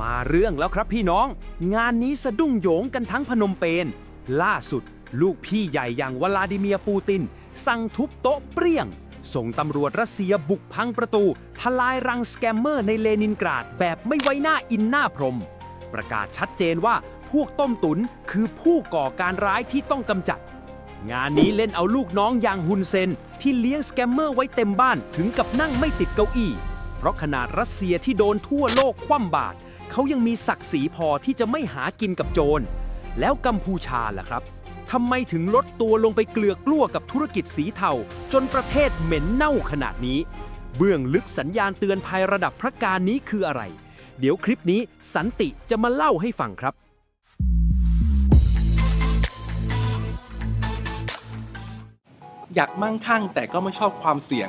มาเรื่องแล้วครับพี่น้อง งานนี้สะดุ้งโหยงกันทั้งพนมเปญล่าสุด ลูกพี่ใหญ่อย่างวลาดิเมียร์ปูติน สั่งทุบโต๊ะเปรี้ยง ส่งตำรวจรัสเซียบุกพังประตู ทลายรังสแกมเมอร์ในเลนินกราดแบบไม่ไว้หน้าอินหน้าพรม ประกาศชัดเจนว่าพวกต้มตุนคือผู้ก่อการร้ายที่ต้องกำจัด งานนี้เล่นเอาลูกน้องอย่างฮุนเซน ที่เลี้ยงสแกมเมอร์ไว้เต็มบ้านถึงกับนั่งไม่ติดเก้าอี้ เพราะขนาดรัสเซียที่โดนทั่วโลกคว่ำบาตร เขายังมีศักดิ์ศรีพอที่จะไม่หากินกับโจร แล้วกัมพูชาล่ะครับทำไมถึงลดตัวลงไปเกลือกกลั้วกับธุรกิจสีเทาจนประเทศเหม็นเน่าขนาดนี้ เบื้องลึกสัญญาณเตือนภัยระดับพระการนี้คืออะไร เดี๋ยวคลิปนี้สันติจะมาเล่าให้ฟังครับอยากมั่งคั่งแต่ก็ไม่ชอบความเสี่ยง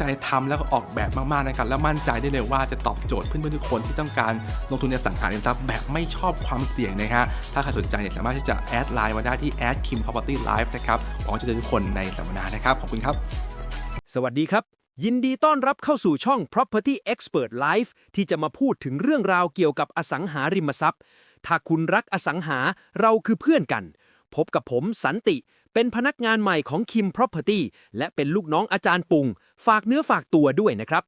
ใจทำแล้วก็ออกแบบมากๆนะครับแล้วมั่นใจได้เลยว่าจะตอบโจทย์เพื่อนๆทุกคนที่ต้องการลงทุนในอสังหาริมทรัพย์แบบไม่ชอบความเสี่ยงนะฮะถ้าใครสนใจเนี่ยสามารถที่จะแอดไลน์มาได้ที่ a d kim property live นะครับหวังจะเจอทุกคนในสัมมนานะครับขอบคุณครับ สวัสดีครับ ยินดีต้อนรับเข้าสู่ช่อง Property Expert Live ที่จะมาพูดถึงเรื่องราวเกี่ยวกับอสังหาริมทรัพย์ ถ้าคุณรักอสังหาเราคือเพื่อนกัน พบกับผมสันติ เป็นพนักงานใหม่ของ Kim Property และเป็นลูกน้องอาจารย์ปุง ฝากเนื้อฝากตัวด้วยนะครับ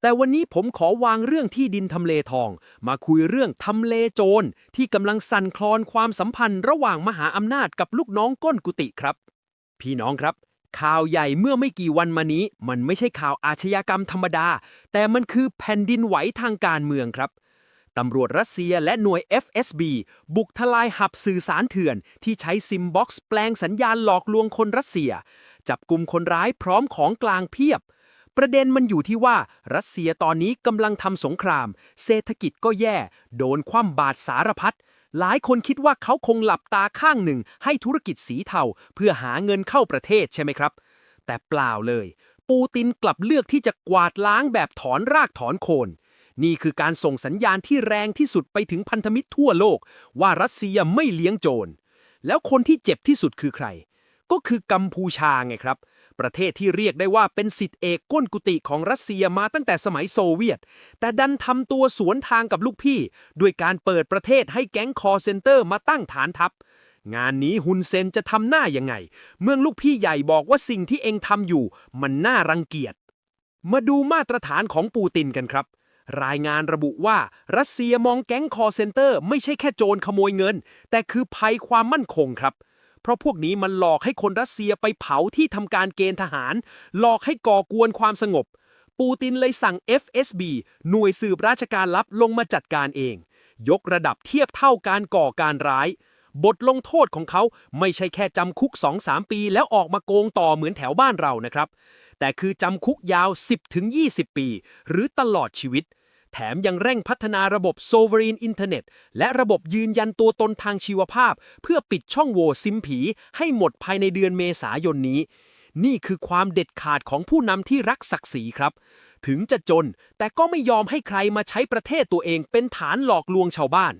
แต่วันนี้ผมขอวางเรื่องที่ดินทำเลทอง มาคุยเรื่องทำเลโจร ที่กำลังสั่นคลอนความสัมพันธ์ระหว่างมหาอำนาจกับลูกน้องก้นกุฏิครับ พี่น้องครับข่าวใหญ่เมื่อไม่กี่วันมานี้ มันไม่ใช่ข่าวอาชญากรรมธรรมดา แต่มันคือแผ่นดินไหวทางการเมืองครับ ตำรวจรัสเซียและหน่วย FSB บุกทลายหับสื่อสารเถื่อน ที่ใช้ซิมบ็อกซ์แปลงสัญญาณหลอกลวงคนรัสเซีย จับกลุ่มคนร้ายพร้อมของกลางเพียบ ประเด็นมันอยู่ที่ว่ารัสเซียตอนนี้กำลังทำสงคราม เศรษฐกิจก็แย่ โดนคว่ำบาตรสารพัดหลายคนคิดว่าเขาคงหลับตาข้างหนึ่ง ให้ธุรกิจสีเทาเพื่อหาเงินเข้าประเทศใช่ไหมครับ แต่เปล่าเลย ปูตินกลับเลือกที่จะกวาดล้างแบบถอนรากถอนโคน นี่คือการส่งสัญญาณที่แรงที่สุดไปถึงพันธมิตรทั่วโลก ว่ารัสเซียไม่เลี้ยงโจร แล้วคนที่เจ็บที่สุดคือใคร ก็คือกัมพูชาไงครับ ประเทศที่เรียกได้ว่าเป็นสิทธิเอกก้นกุฏิของรัสเซียมาตั้งแต่สมัยโซเวียต แต่ดันทำตัวสวนทางกับลูกพี่ ด้วยการเปิดประเทศให้แก๊งคอเซนเตอร์มาตั้งฐานทัพงานนี้ฮุนเซนจะทำหน้ายังไง เมื่อลูกพี่ใหญ่บอกว่าสิ่งที่เองทำอยู่ มันน่ารังเกียจ มาดูมาตรฐานของปูตินกันครับ รายงานระบุว่ารัสเซียมองแก๊งคอเซนเตอร์ไม่ใช่แค่โจรขโมยเงิน แต่คือภัยความมั่นคงครับ เพราะพวกนี้มันหลอกให้คนรัสเซียไปเผาที่ทำการเกณฑ์ทหาร หลอกให้ก่อกวนความสงบ ปูตินเลยสั่ง FSB หน่วยสืบราชการลับลงมาจัดการเอง ยกระดับเทียบเท่าการก่อการร้าย บทลงโทษของเขาไม่ใช่แค่จำคุก 2-3 ปี แล้วออกมาโกงต่อเหมือนแถวบ้านเรานะครับ แต่คือจำคุกยาว 10-20 ปี หรือตลอดชีวิต แถมยังเร่งพัฒนาระบบ Sovereign Internet และระบบยืนยันตัวตนทางชีวภาพ เพื่อปิดช่องโหว่ซิมผี ให้หมดภายในเดือนเมษายนนี้ นี่คือความเด็ดขาดของผู้นำที่รักศักดิ์ศรีครับ ถึงจะจน แต่ก็ไม่ยอมให้ใครมาใช้ประเทศตัวเองเป็นฐานหลอกลวงชาวบ้าน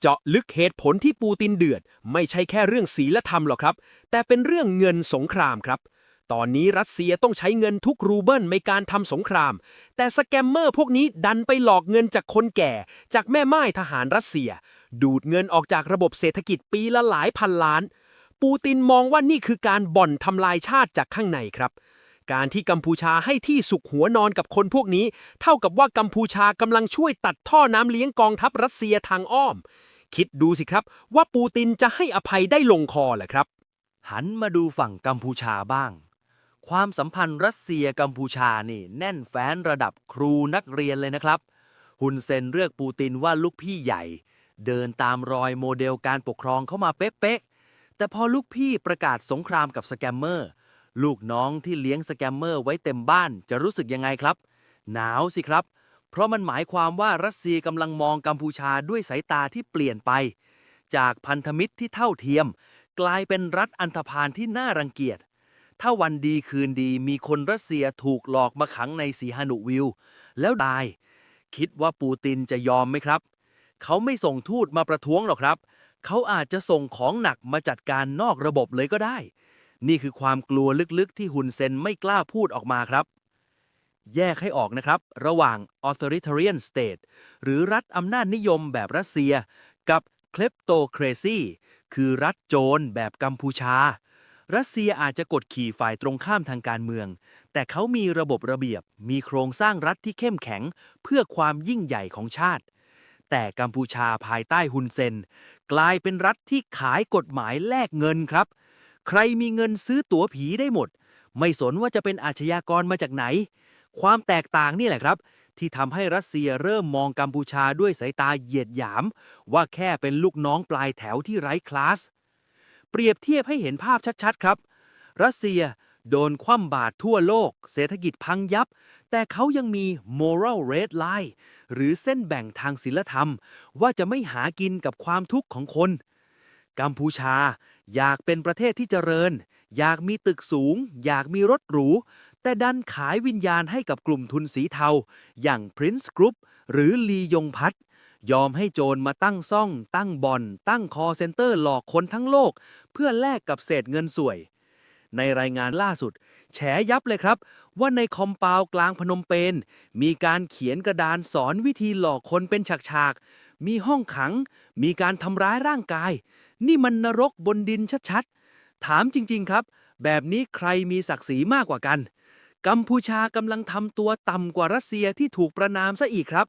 เจาะลึกเหตุผลที่ปูตินเดือด ไม่ใช่แค่เรื่องศีลธรรมหรอกครับ แต่เป็นเรื่องเงินสงครามครับ ตอนนี้รัสเซียต้องใช้เงินทุกรูเบิลในการทำสงคราม แต่สแกมเมอร์พวกนี้ดันไปหลอกเงินจากคนแก่ จากแม่ไม้ทหารรัสเซีย ดูดเงินออกจากระบบเศรษฐกิจปีละหลายพันล้าน ปูตินมองว่านี่คือการบ่อนทำลายชาติจากข้างในครับ การที่กัมพูชาให้ที่สุขหัวนอนกับคนพวกนี้ เท่ากับว่ากัมพูชากำลังช่วยตัดท่อน้ำเลี้ยงกองทัพรัสเซียทางอ้อม คิดดูสิครับว่าปูตินจะให้อภัยได้ลงคอเหรอครับ หันมาดูฝั่งกัมพูชาบ้าง ความสัมพันธ์รัสเซียกัมพูชานี่แน่นแฟ้นระดับครูนักเรียนเลยนะครับ ฮุนเซนเลือกปูตินว่าลูกพี่ใหญ่ เดินตามรอยโมเดลการปกครองเข้ามาเป๊ะๆ แต่พอลูกพี่ประกาศสงครามกับสแกมเมอร์ ลูกน้องที่เลี้ยงสแกมเมอร์ไว้เต็มบ้านจะรู้สึกยังไงครับ หนาวสิครับ เพราะมันหมายความว่ารัสเซียกำลังมองกัมพูชาด้วยสายตาที่เปลี่ยนไป จากพันธมิตรที่เท่าเทียม กลายเป็นรัฐอันธพาลที่น่ารังเกียจ ถ้าวันดีคืนดีมีคนรัสเซียถูกหลอกมาขังในสีฮานุวิล แล้วตาย คิดว่าปูตินจะยอมไหมครับ เขาไม่ส่งทูตมาประท้วงหรอกครับ เขาอาจจะส่งของหนักมาจัดการนอกระบบเลยก็ได้ นี่คือความกลัวลึกๆ ที่ฮุนเซนไม่กล้าพูดออกมาครับ แยกให้ออกนะครับ ระหว่าง authoritarian state หรือรัฐอำนาจนิยมแบบรัสเซีย กับ kleptocracy คือรัฐโจรแบบกัมพูชา รัสเซียอาจจะกดขี่ฝ่ายตรงข้ามทางการเมือง แต่เขามีระบบระเบียบ มีโครงสร้างรัฐที่เข้มแข็ง เพื่อความยิ่งใหญ่ของชาติ แต่กัมพูชาภายใต้ฮุนเซน กลายเป็นรัฐที่ขายกฎหมายแลกเงินครับ ใครมีเงินซื้อตั๋วผีได้หมด ไม่สนว่าจะเป็นอาชญากรมาจากไหน ความแตกต่างนี่แหละครับ ที่ทำให้รัสเซียเริ่มมองกัมพูชาด้วยสายตาเหยียดหยาม ว่าแค่เป็นลูกน้องปลายแถวที่ไร้คลาส เปรียบเทียบให้เห็นภาพชัดๆครับ รัสเซียโดนคว่ำบาตรทั่วโลก เศรษฐกิจพังยับ แต่เขายังมี moral red line หรือเส้นแบ่งทางศีลธรรม ว่าจะไม่หากินกับความทุกข์ของคน กัมพูชา อยากเป็นประเทศที่เจริญ อยากมีตึกสูง อยากมีรถหรู แต่ดันขายวิญญาณให้กับกลุ่มทุนสีเทา อย่าง Prince Group หรือลียงพัท ยอมให้โจรมาตั้งซ่อง ตั้งบ่อน ตั้งคอเซ็นเตอร์หลอกคนทั้งโลก เพื่อแลกกับเศษเงินสวย ในรายงานล่าสุด แฉยับเลยครับ ว่าในคอมเปาวกลางพนมเปญมีการเขียนกระดานสอนวิธีหลอกคนเป็นฉากๆ มีห้องขัง มีการทำร้ายร่างกาย นี่มันนรกบนดินชัดๆ ถามจริงๆครับ แบบนี้ใครมีศักดิ์ศรีมากกว่ากัน กัมพูชากำลังทำตัวต่ำกว่ารัสเซียที่ถูกประนามซะอีกครับ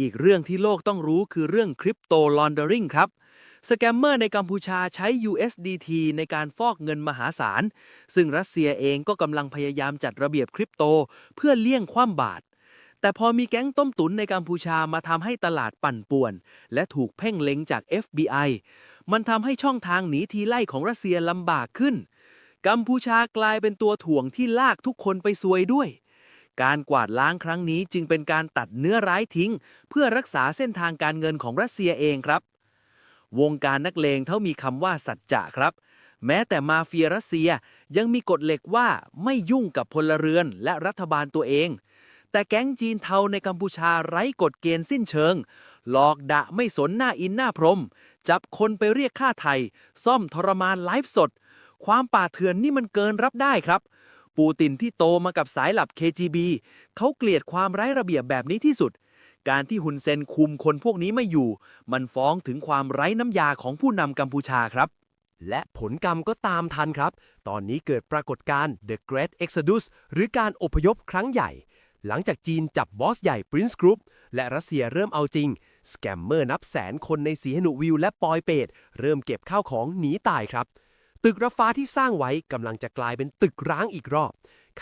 อีกเรื่องที่โลกต้องรู้คือเรื่องคริปโตลอนเดอริงครับ สแกมเมอร์ในกัมพูชาใช้ USDT ในการฟอกเงินมหาศาล ซึ่งรัสเซียเองก็กำลังพยายามจัดระเบียบคริปโต เพื่อเลี่ยงคว่ำบาตรแต่พอมีแก๊งต้มตุ๋นในกัมพูชามาทำให้ตลาดปั่นป่วน และถูกเพ่งเล็งจาก FBI มันทำให้ช่องทางหนีทีไล่ของรัสเซียลำบากขึ้น กัมพูชากลายเป็นตัวถ่วงที่ลากทุกคนไปซวยด้วย การกวาดล้างครั้งนี้จึงเป็นการตัดเนื้อร้ายทิ้ง เพื่อรักษาเส้นทางการเงินของรัสเซียเองครับ วงการนักเลงเท่ามีคำว่าสัจจะครับ แม้แต่มาเฟียรัสเซียยังมีกฎเหล็กว่าไม่ยุ่งกับพลเรือนและรัฐบาลตัวเอง แต่แก๊งจีนเทาในกัมพูชาไร้กฎเกณฑ์สิ้นเชิง หลอกดะไม่สนหน้าอินหน้าพรม จับคนไปเรียกค่าไทย ซ่อมทรมานไลฟ์สด ความป่าเถื่อนนี่มันเกินรับได้ครับ ปูตินที่โตมากับสายหลับ KGB เขาเกลียดความไร้ระเบียบแบบนี้ที่สุด การที่ฮุนเซนคุมคนพวกนี้ไม่อยู่ มันฟ้องถึงความไร้น้ำยาของผู้นำกัมพูชาครับ และผลกรรมก็ตามทันครับ ตอนนี้เกิดปรากฏการณ์ The Great Exodus หรือการอพยพครั้งใหญ่ หลังจากจีนจับบอสใหญ่ Prince Group และรัสเซียเริ่มเอาจริง สแกมเมอร์นับแสนคนในสีหนุวิวและปอยเปตเริ่มเก็บข้าวของหนีตายครับ ตึกระฟ้าที่สร้างไว้กำลังจะกลายเป็นตึกร้างอีกรอบ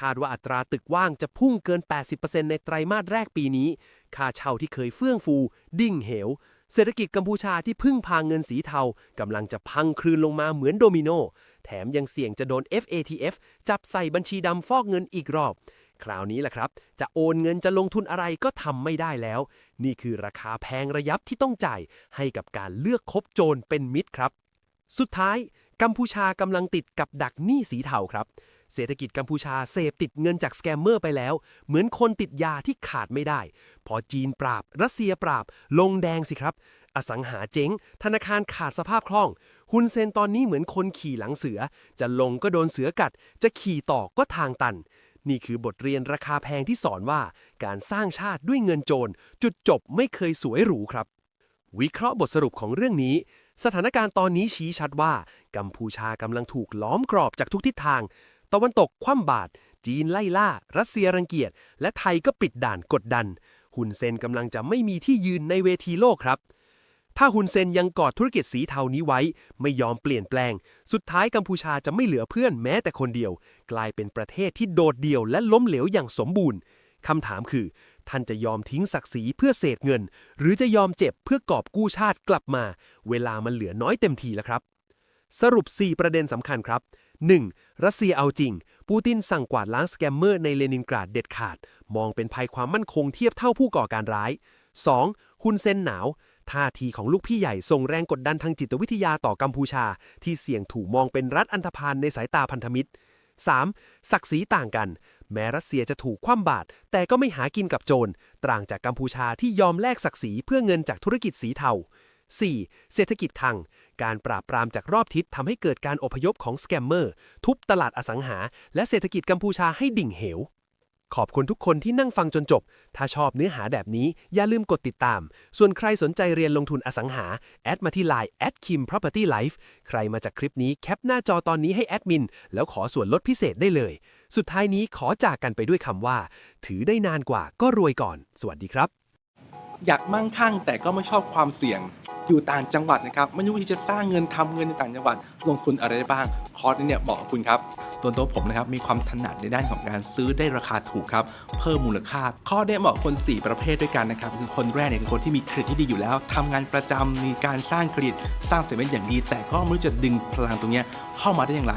คาดว่าอัตราตึกว่างจะพุ่งเกิน 80%ในไตรมาสแรกปีนี้ ค่าเช่าที่เคยเฟื่องฟู ดิ่งเหว เศรษฐกิจกัมพูชาที่พึ่งพางเงินสีเทากำลังจะพังคลืนลงมาเหมือนโดมิโน แถมยังเสี่ยงจะโดน FATF จับใส่บัญชีดำฟอกเงินอีกรอบ คราวนี้แหละครับ จะโอนเงินจะลงทุนอะไรก็ทำไม่ได้แล้ว นี่คือราคาแพงระยับที่ต้องจ่ายให้กับการเลือกคบโจรเป็นมิตรครับ สุดท้าย กัมพูชากำลังติดกับดักหนี้สีเทาครับ เศรษฐกิจกัมพูชาเสพติดเงินจากสแกมเมอร์ไปแล้ว เหมือนคนติดยาที่ขาดไม่ได้ พอจีนปราบ รัสเซียปราบ ลงแดงสิครับ อสังหาเจ๊ง ธนาคารขาดสภาพคล่อง ฮุนเซนตอนนี้เหมือนคนขี่หลังเสือ จะลงก็โดนเสือกัด จะขี่ต่อก็ทางตัน นี่คือบทเรียนราคาแพงที่สอนว่า การสร้างชาติด้วยเงินโจรจุดจบไม่เคยสวยหรูครับ วิเคราะห์บทสรุปของเรื่องนี้ สถานการณ์ตอนนี้ชี้ชัดว่า กัมพูชากำลังถูกล้อมกรอบจากทุกทิศทาง ตะวันตกคว่ำบาตรจีนไล่ล่า รัสเซียรังเกียจ และไทยก็ปิดด่านกดดัน หุนเซนกำลังจะไม่มีที่ยืนในเวทีโลกครับ ถ้าฮุนเซนยังกอดธุรกิจสีเทานี้ไว้ ไม่ยอมเปลี่ยนแปลง สุดท้ายกัมพูชาจะไม่เหลือเพื่อนแม้แต่คนเดียว กลายเป็นประเทศที่โดดเดี่ยวและล้มเหลวอย่างสมบูรณ์คำถามคือ ท่านจะยอมทิ้งศักดิ์ศรีเพื่อเศษเงิน หรือจะยอมเจ็บเพื่อกอบกู้ชาติกลับมา เวลามันเหลือน้อยเต็มทีแล้วครับ สรุป 4 ประเด็นสำคัญครับ 1. รัสเซียเอาจริง ปูตินสั่งกวาดล้างสแกมเมอร์ในเลนินกราดเด็ดขาด มองเป็นภัยความมั่นคงเทียบเท่าผู้ก่อการร้าย 2. ฮุนเซนหนาวท่าทีของลูกพี่ใหญ่ส่งแรงกดดันทางจิตวิทยาต่อกัมพูชา ที่เสี่ยงถูกมองเป็นรัฐอันธพาลในสายตาพันธมิตร 3. ศักดิ์ศรีต่างกัน แม้รัสเซียจะถูกคว่ำบาตรแต่ก็ไม่หากินกับโจรต่างจากกัมพูชาที่ยอมแลกศักดิ์ศรีเพื่อเงินจากธุรกิจสีเทา 4. เศรษฐกิจทางการปราบปรามจากรอบทิศทำให้เกิดการอพยพของสแกมเมอร์ ทุบตลาดอสังหา และเศรษฐกิจกัมพูชาให้ดิ่งเหว ขอบคุณทุกคนที่นั่งฟังจนจบ ถ้าชอบเนื้อหาแบบนี้อย่าลืมกดติดตาม ส่วนใครสนใจเรียนลงทุนอสังหา แอดมาที่ Line kim property life ใครมาจากคลิปนี้แคปหน้าจอตอนนี้ให้แอดมิน แล้วขอส่วนลดพิเศษได้เลย สุดท้ายนี้ขอจากกันไปด้วยคำว่า ถือได้นานกว่าก็รวยก่อน สวัสดีครับ อยากมั่งคั่งแต่ก็ไม่ชอบความเสี่ยง อยู่ต่างจังหวัดนะครับ ไม่รู้วิธีจะสร้างเงินทำเงินในต่างจังหวัด ลงทุนอะไรได้บ้าง คอร์สนี้เนี่ยเหมาะกับคุณครับส่วนตัวผมนะครับมีความถนัดในด้านของการซื้อได้ราคาถูกครับ เพิ่มมูลค่า ข้อได้เหมาะกับคน 4 ประเภทด้วยกันนะครับ คือคนแรกเนี่ยคือคนที่มีเครดิตที่ดีอยู่แล้วทำงานประจำมีการสร้างเครดิตสร้างเสร็จเป็นอย่างดี แต่ก็ไม่รู้จะดึงพลังตรงเนี้ยเข้ามาได้อย่างไร